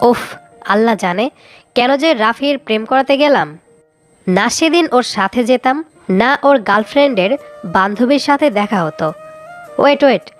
ওফ, আল্লাহ জানে। কেন যে রাফির প্রেম করাতে গেলাম? না সেদিন ওর সাথে যেতাম, না ওর গার্লফ্রেন্ডের বান্ধবীর সাথে দেখা হতো। ওয়েট ওয়েট,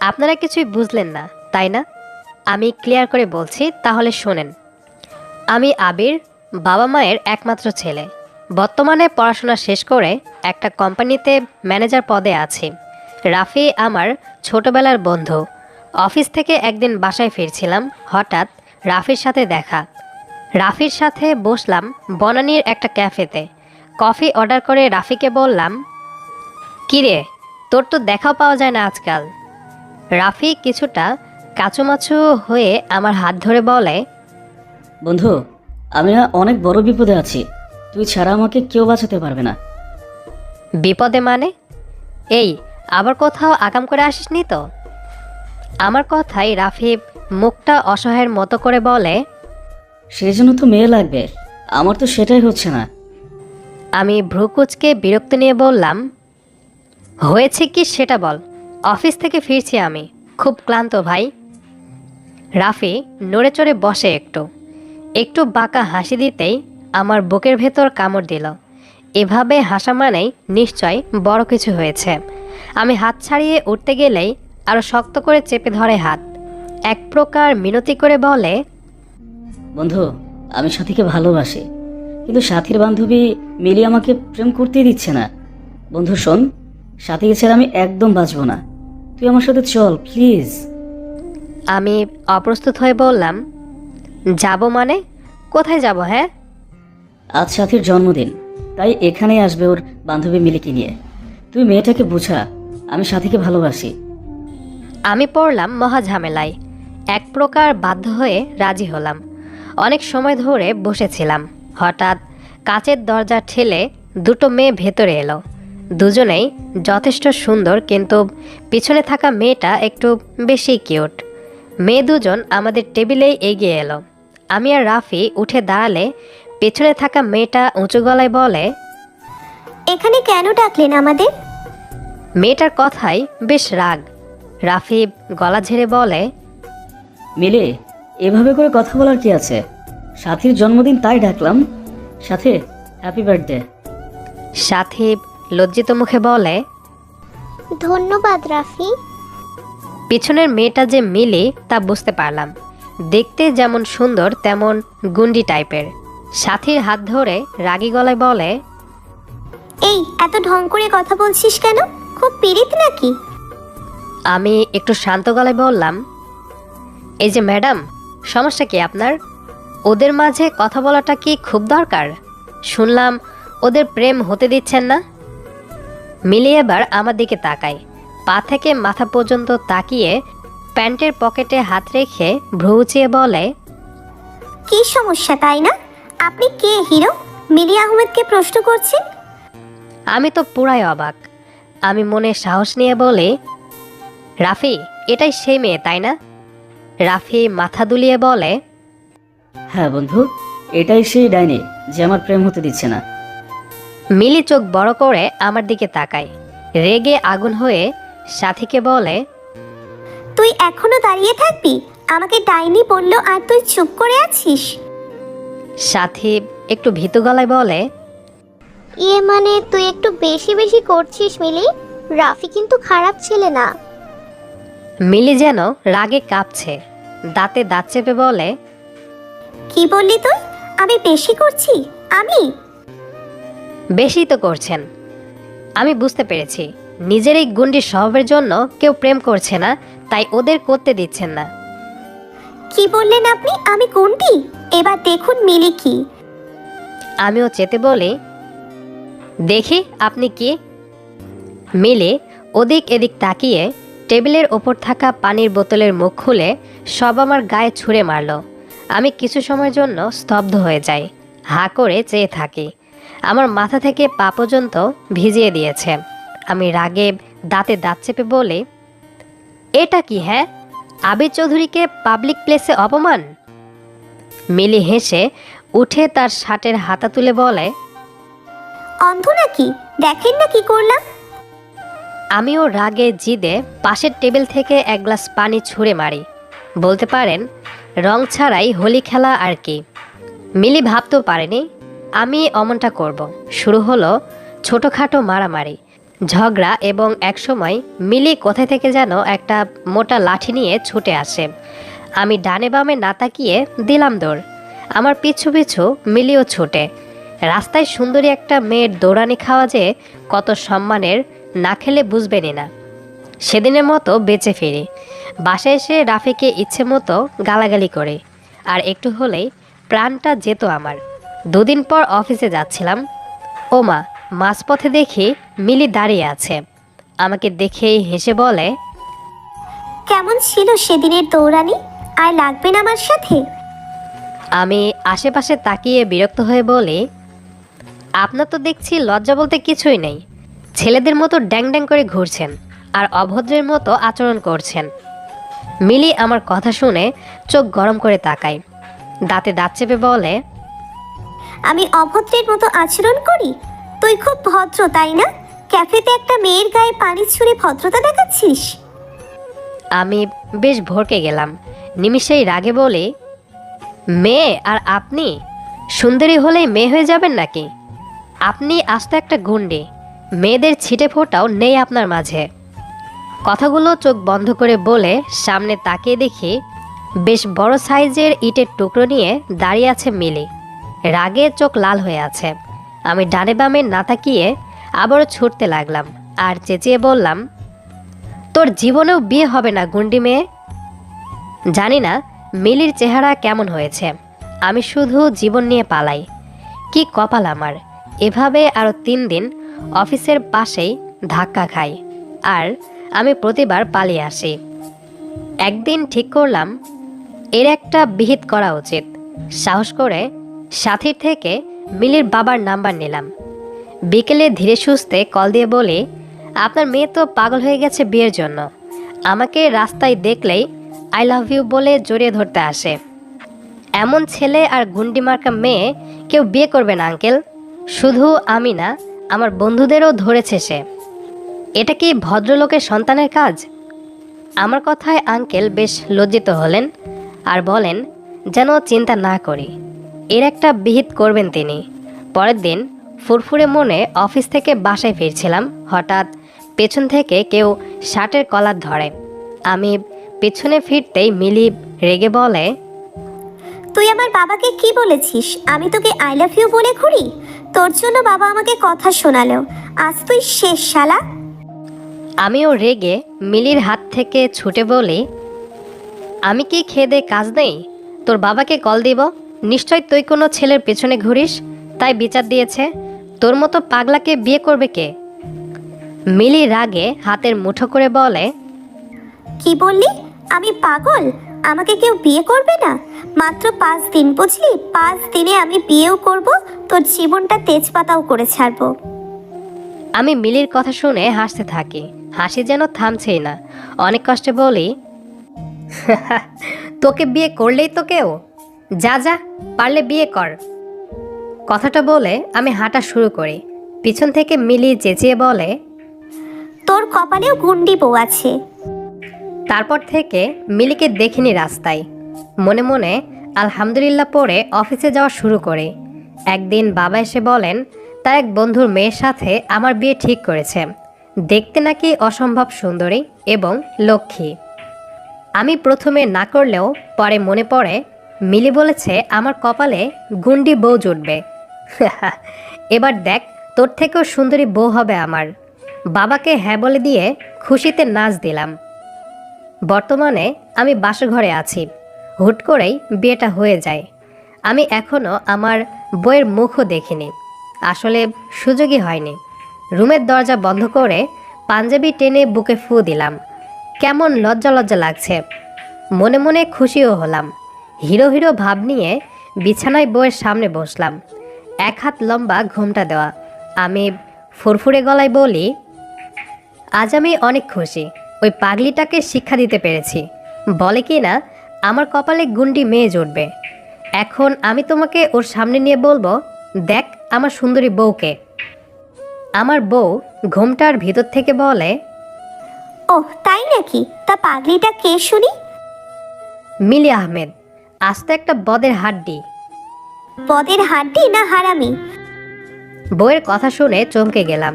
আপনারা কিছুই বুঝলেন না, তাই না? আমি ক্লিয়ার করে বলছি, তাহলে শোনেন। আমি আবির, বাবা মায়ের একমাত্র ছেলে। বর্তমানে পড়াশোনা শেষ করে একটা কোম্পানিতে ম্যানেজার পদে আছি। রাফি আমার ছোটবেলার বন্ধু। অফিস থেকে একদিন বাসায় ফিরছিলাম, হঠাৎ রাফির সাথে দেখা। রাফির সাথে বসলাম বনানীর একটা ক্যাফেতে। কফি অর্ডার করে রাফিকে বললাম কিরে তোর তো দেখাও পাওয়া যায় না আজকাল। রাফি কিছুটা কাচুমাচু হয়ে আমার হাত ধরে বলে বন্ধু আমি অনেক বড় বিপদে আছি। তুই ছাড়া আমাকে কেউ বাঁচাতে পারবে না। বিপদে মানে? এই আবার কোথাও আকাম করে আসিসনি তো? আমার কথাই রাফি মুখটা অসহায়ের মতো করে বলে সেই জন্য তো মেয়ে লাগবে। আমার তো সেটাই হচ্ছে না। আমি ভ্রুকুচকে বিরক্ত নিয়ে বললাম হয়েছে কি সেটা বল। অফিস থেকে ফিরছি আমি। খুব ক্লান্ত ভাই। রাফি নড়ে চড়ে বসে একটু। একটু বাঁকা হাসি দিতেই আমার বুকের ভেতর কামড় দিল। এভাবে হাসা মানেই নিশ্চয় বড় কিছু হয়েছে। আমি হাত ছাড়িয়ে উঠতে গেলেই আরও শক্ত করে চেপে ধরে হাত। এক প্রকার মিনতি করে বলে বন্ধু আমি সাথীকে ভালোবাসি কিন্তু সাথীর বান্ধবী মিলি আমাকে প্রেম করতেই দিচ্ছে না। বন্ধু শোন সাথীকে ছেড়ে আমি একদম বাঁচবো না। তুই আমার সাথে চল প্লিজ। আমি অপ্রস্তুত হয়ে বললাম যাব মানে? কোথায় যাব হ্যাঁ? আজ সাথীর জন্মদিন তাই এখানেই আসবে ওর বান্ধবী মিলিকে নিয়ে। তুই মেয়েটাকে বুঝা আমি সাথীকে ভালোবাসি। আমি পড়লাম মহা ঝামেলায় এক প্রকার বাধ্য হয়ে রাজি হলাম। অনেক সময় ধরে বসেছিলাম। হঠাৎ কাচের দরজা ঠেলে দুটো মেয়ে ভেতরে এলো। দুজনেই যথেষ্ট সুন্দর কিন্তু পিছনে থাকা মেয়েটা একটু বেশি কিউট। মেয়ে দুজন আমাদের টেবিলেই এগিয়ে এলো। আমি আর রাফি উঠে দাঁড়ালে পেছনে থাকা মেয়েটা উঁচু গলায় বলে এখানে কেন ডাকলেন আমাদের? মেয়েটার কথাই বেশ রাগ। রাফি গলা ঝেড়ে বলে মিলে এভাবে করে কথা বলার কি আছে? সাথীর জন্মদিন তাই ডাকলাম। সাথে হ্যাপি বার্থডে সাথী লজ্জিত মুখে বলে ধন্যবাদ রাফি। পিছনের মেয়েটা যে মিলি তা বুঝতে পারলাম। দেখতে যেমন সুন্দর তেমন গুন্ডি টাইপের। সাথীর হাত ধরে রাগী গলায় বলে এই এত ঢং করে কথা বলছিস কেন? খুব পীড়িত নাকি? আমি একটু শান্ত গলায় বললাম এই যে ম্যাডাম সমস্যা কি আপনার? ওদের মাঝে কথা বলাটা কি খুব দরকার? শুনলাম ওদের প্রেম হতে দিচ্ছেন না। মিলি এবার আমার দিকে তাকায় পা থেকে মাথা পর্যন্ত তাকিয়ে প্যান্টের পকেটে হাত রেখে ভ্রু উঁচিয়ে বলে কি সমস্যা তাই না? আপনি কে হিরো? মিলি আহমেদকে প্রশ্ন করছেন? আমি তো পুরাই অবাক। আমি মনে সাহস নিয়ে বলে রাফি এটাই সেই মেয়ে তাই না? রাফি মাথা দুলিয়ে বলে হ্যাঁ বন্ধু এটাই সেই ডাইনি যে আমার প্রেম হতে দিচ্ছে না। মিলি চোখ বড় করে আমার দিকে তাকায় রেগে আগুন হয়ে সাথীকে বলে তুই এখনও দাঁড়িয়ে থাকবি? আমাকে ডাইনি বলল আর তুই চুপ করে আছিস? সাথী একটু ভীতু গলায় বলে ইয়ে মানে তুই একটু বেশি বেশি করছিস মিলি? রাফি কিন্তু খারাপ ছেলে না। মিলি যেন রাগে কাঁপছে। দাঁতে দাঁত চেপে বলে কি বললি তুই? আমি বেশি করছি? আমি? বেশি তো করছেন। আমি বুঝতে পেরেছি। নিজের এই গুন্ডি স্বভাবের জন্য কেউ প্রেম করছে না তাই ওদের করতে দিচ্ছেন না। কি বললেন আপনি? আমি কোনটি এবার দেখুন মিলি কি। আমিও চেতে বলি দেখি আপনি কি? মিলে ওদিক এদিক তাকিয়ে টেবিলের ওপর থাকা পানির বোতলের মুখ খুলে সব আমার গায়ে ছুঁড়ে মারল। আমি কিছু সময়ের জন্য স্তব্ধ হয়ে যাই, হা করে চেয়ে থাকি। আমার মাথা থেকে পা পর্যন্ত ভিজিয়ে দিয়েছে। আমি রাগে দাঁতে দাঁত চেপে বলি, এটা কি হ্যাঁ? আবির চৌধুরীকে পাবলিক প্লেসে অপমান? মিলি হেসে উঠে তার শার্টের হাতা তুলে বলে, অন্ধ নাকি? দেখেন না কি করলাম। আমিও রাগে জিদে পাশের টেবিল থেকে এক গ্লাস পানি ছুঁড়ে মারি। বলতে পারেন, রং ছাড়াই হোলি খেলা আর কি। মিলি ভাবতেও পারেনি, আমি অমনটা করব। শুরু হলো ছোটোখাটো মারামারি, ঝগড়া এবং একসময় মিলি কোথায় থেকে যেন একটা মোটা লাঠি নিয়ে ছুটে আসে। আমি ডানে বামে না তাকিয়ে দিলাম দৌড়। আমার পিছু পিছু মিলিও ছুটে। রাস্তায় সুন্দরী একটা মেয়ের দৌড়ানি খাওয়া যে কত সম্মানের না খেলে বুঝবেনই না। সেদিনের মতো বেঁচে ফিরি। বাসায় এসে রাফিকে ইচ্ছে মতো গালাগালি করে। আর একটু হলেই প্রাণটা যেত আমার। দুদিন পর অফিসে যাচ্ছিলাম। ও মা মাঝপথে দেখি মিলি দাঁড়িয়ে আছে। আমাকে দেখেই হেসে বলে কেমন ছিল সেদিনের দৌড়ানি? আর লাগবে না আমার সাথে? আমি আশেপাশে তাকিয়ে বিরক্ত হয়ে বলি আপনার তো দেখছি লজ্জা বলতে কিছুই নেই। ছেলেদের মতো ড্যাং ড্যাং করে ঘুরছেন আর অভদ্রের মতো আচরণ করছেন। মিলি আমার কথা শুনে চোখ গরম করে তাকায়। দাঁতে দাঁত চেপে বলে আমি অভদ্রের মতো আচরণ করি? তুই খুব ভদ্র তাই না? ক্যাফেতে একটা মেয়ের গায়ে পানি ছুঁড়ে ভদ্রতা দেখাচ্ছিস? আমি বেশ ভরকে গেলাম। নিমিষেই রাগে বলে মেয়ে আর আপনি? সুন্দরী হলেই মেয়ে হয়ে যাবেন নাকি? আপনি আস্ত একটা গুন্ডি। মেয়েদের ছিটে ফোটাও নেই আপনার মাঝে। কথাগুলো চোখ বন্ধ করে বলে সামনে তাকিয়ে দেখি বেশ বড় সাইজের ইটের টুকরো নিয়ে দাঁড়িয়ে আছে মিলি। রাগে চোখ লাল হয়ে আছে। আমি ডানে বামে না তাকিয়ে আবারও ছুটতে লাগলাম আর চেঁচিয়ে বললাম, তোর জীবনেও বিয়ে হবে না গুন্ডি মেয়ে? জানি না মিলির চেহারা কেমন হয়েছে। আমি শুধু জীবন নিয়ে পালাই। কি কপাল আমার? এভাবে আরও তিন দিন অফিসের পাশেই ধাক্কা খাই আর আমি প্রতিবার পালিয়ে আসি। একদিন ঠিক করলাম, এর একটা বিহিত করা উচিত। সাহস করে সাথীর থেকে মিলির বাবার নাম্বার নিলাম। বিকেলে ধীরে সুস্থে কল দিয়ে বলি, আপনার মেয়ে তো পাগল হয়ে গেছে বিয়ের জন্য। আমাকে রাস্তায় দেখলেই আই লাভ ইউ বলে জড়িয়ে ধরতে আসে। এমন ছেলে আর গুন্ডি মার্কা মেয়ে কেউ বিয়ে করবে না, আঙ্কেল। শুধু আমি না আমার বন্ধুদেরও ধরেছে সে। এটা কি ভদ্রলোকের সন্তানের কাজ? আমার কথায় আঙ্কেল বেশ লজ্জিত হলেন আর বলেন, যেন চিন্তা না করি। এর একটা বিহিত করবেন তিনি। পরের দিন ফুরফুরে মনে অফিস থেকে বাসায় ফিরছিলাম। হঠাৎ পেছন থেকে কেউ শার্টের কলার ধরে। আমি পেছনে ফিরতেই মিলি রেগে বলে, তুই আমার বাবাকে কি বলেছিস? আমি তোকে আই লাভ ইউ বলে ঘুরি? তোর জন্য বাবা আমাকে কথা শোনালো। আজ তুই শেষ শালা। আমিও রেগে মিলির হাত থেকে ছুটে বলি আমি কি খেদে কাজ নেই? তোর বাবাকে কল দিব। নিশ্চয় তুই কোনো ছেলের পেছনে ঘুরিস তাই বিচার দিয়েছে। তোর মতো পাগলাকে বিয়ে করবে কে? মিলি রাগে হাতের মুঠো করে বলে কি বললি? আমি পাগল? আমাকে কেউ বিয়ে করবে না? মাত্র পাঁচ দিন বুঝলি? পাঁচ দিনে আমি বিয়েও করব তোর জীবনটা তেজপাতাও করে ছাড়বো। আমি মিলির কথা শুনে হাসতে থাকি। হাসি যেন থামছেই না। অনেক কষ্টে বলি তোকে বিয়ে করলেই তো কেউ? যা যা পারলে বিয়ে কর। কথাটা বলে আমি হাঁটা শুরু করি। পিছন থেকে মিলি চেঁচিয়ে বলে তোর কপালেও গুন্ডি বউ আছে। তারপর থেকে মিলিকে দেখিনি রাস্তায়। মনে মনে আলহামদুলিল্লাহ পরে অফিসে যাওয়া শুরু করে। একদিন বাবা এসে বলেন, তার এক বন্ধুর মেয়ের সাথে আমার বিয়ে ঠিক করেছে। দেখতে নাকি অসম্ভব সুন্দরী এবং লক্ষ্মী। আমি প্রথমে না করলেও পরে মনে পড়ে, মিলি বলেছে আমার কপালে গুন্ডি বউ জুটবে। এবার দেখ, তোর থেকেও সুন্দরী বউ হবে আমার। বাবাকে হ্যাঁ বলে দিয়ে খুশিতে নাচ দিলাম। বর্তমানে আমি বাসঘরে আছি। হুট করেই বিয়েটা হয়ে যায়। আমি এখনও আমার বইয়ের মুখও দেখিনি। আসলে সুযোগই হয়নি। রুমের দরজা বন্ধ করে পাঞ্জাবি টেনে বুকে ফু দিলাম। কেমন লজ্জা লজ্জা লাগছে। মনে মনে খুশিও হলাম। হিরো হিরো ভাব নিয়ে বিছানায় বইয়ের সামনে বসলাম। এক হাত লম্বা ঘুমটা দেওয়া। আমি ফুরফুরে গলায় বলি, আজ আমি অনেক খুশি। ওই পাগলিটাকে শিক্ষা দিতে পেরেছি। বলে কি না আমার কপালে গুন্ডি মেয়ে জুটবে। এখন আমি তোমাকে ওর সামনে নিয়ে বলব দেখ আমার সুন্দরী বউকে। আমার বউ ঘুমটার ভিতর থেকে বলে ওহ তাই নাকি? তা পাগলিটা কে শুনি? মিলি আহমেদ আজ তো একটা বদের হাড্ডি। পদের হাড্ডি না হারামি? বইয়ের কথা শুনে চমকে গেলাম।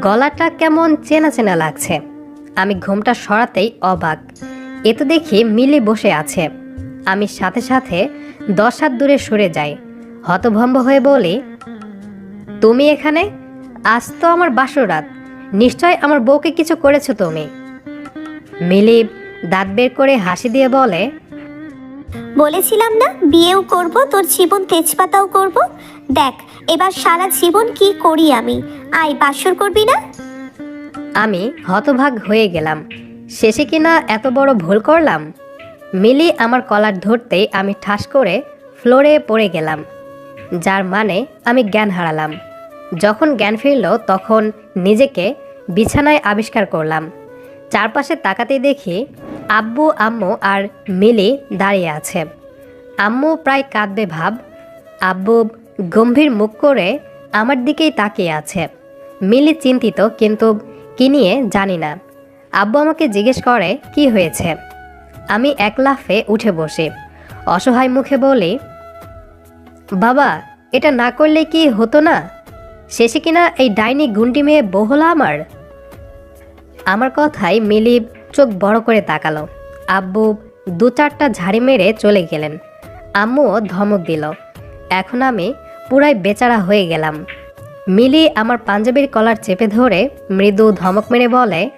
গলাটা কেমন চেনা চেনা লাগছে। আমি ঘুমটা সরাতেই অবাক। এ তো দেখি মিলি বসে আছে। আমি সাথে সাথে দশ হাত দূরে সরে যাই। হতভম্ব হয়ে বলি, তুমি এখানে? আজ তো আমার বাসরাত নিশ্চয় আমার বউকে কিছু করেছ তুমি? মিলি দাঁত বের করে হাসি দিয়ে বলে, বলেছিলাম না, বিয়েও করব, তোর জীবন তেজপাতাও করব। দেখ, এবার সারা জীবন কি করি আমি? আয়, বাসর করবি না? আমি হতভাগ হয়ে গেলাম। শেষে কিনা এত বড় ভুল করলাম? মিলি আমার কলার ধরতেই আমি ঠাস করে ফ্লোরে পড়ে গেলাম, যার মানে আমি জ্ঞান হারালাম। যখন জ্ঞান ফিরল, তখন নিজেকে বিছানায় আবিষ্কার করলাম। চারপাশে তাকাতে দেখি আব্বু, আম্মু আর মিলি দাঁড়িয়ে আছে। আম্মু প্রায় কাঁদবে ভাব, আব্বু গম্ভীর মুখ করে আমার দিকেই তাকিয়ে আছে। মিলি চিন্তিত, কিন্তু কি নিয়ে জানি না। আব্বু আমাকে জিজ্ঞেস করে, কি হয়েছে? আমি এক লাফে উঠে বসি। অসহায় মুখে বলি, বাবা, এটা না করলে কি হতো না? শেষে কিনা এই ডাইনি গুন্ডি মেয়ে বউ হলো আমার? আমার কথায় মিলি চোখ বড় করে তাকালো। আব্বু দু চারটা ঝাড়ি মেরে চলে গেলেন। আম্মুও ধমক দিল। এখন আমি পুরাই বেচারা হয়ে গেলাম। মিলি আমার পাঞ্জাবির কলার চেপে ধরে মৃদু ধমক মেরে বলে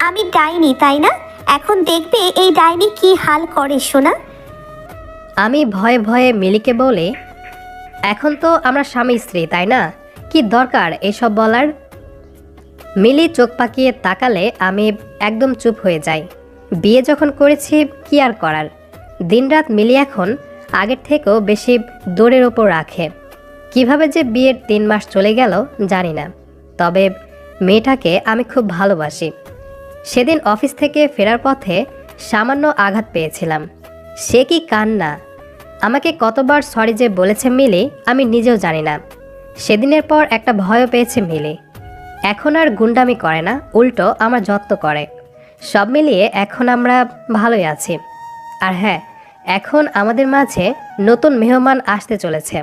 আমি ডাইনি তাই না? এখন দেখবে এই ডাইনি কি হাল করে শোনা আমি ভয়ে ভয়ে মিলিকে বলি এখন তো আমরা স্বামী স্ত্রী তাই না? কি দরকার এসব বলার? মিলি চোখ পাকিয়ে তাকালে আমি একদম চুপ হয়ে যাই। বিয়ে যখন করেছি কি আর করার? দিনরাত মিলি এখন আগের থেকেও বেশি দৌড়ের ওপর রাখে। কীভাবে যে বিয়ের তিন মাস চলে গেল, জানি না। তবে মেয়েটাকে আমি খুব ভালোবাসি। সেদিন অফিস থেকে ফেরার পথে সামান্য আঘাত পেয়েছিলাম। সে কি কান্না? আমাকে কতবার সরি যে বলেছে মিলি, আমি নিজেও জানি না। সেদিনের পর একটা ভয়ও পেয়েছে মিলি। এখন আর গুন্ডামি করে না, উল্টো আমার যত্ন করে। সব মিলিয়ে এখন আমরা ভালোই আছি। আর হ্যাঁ এখন আমাদের মাঝে নতুন মেহমান আসতে চলেছে।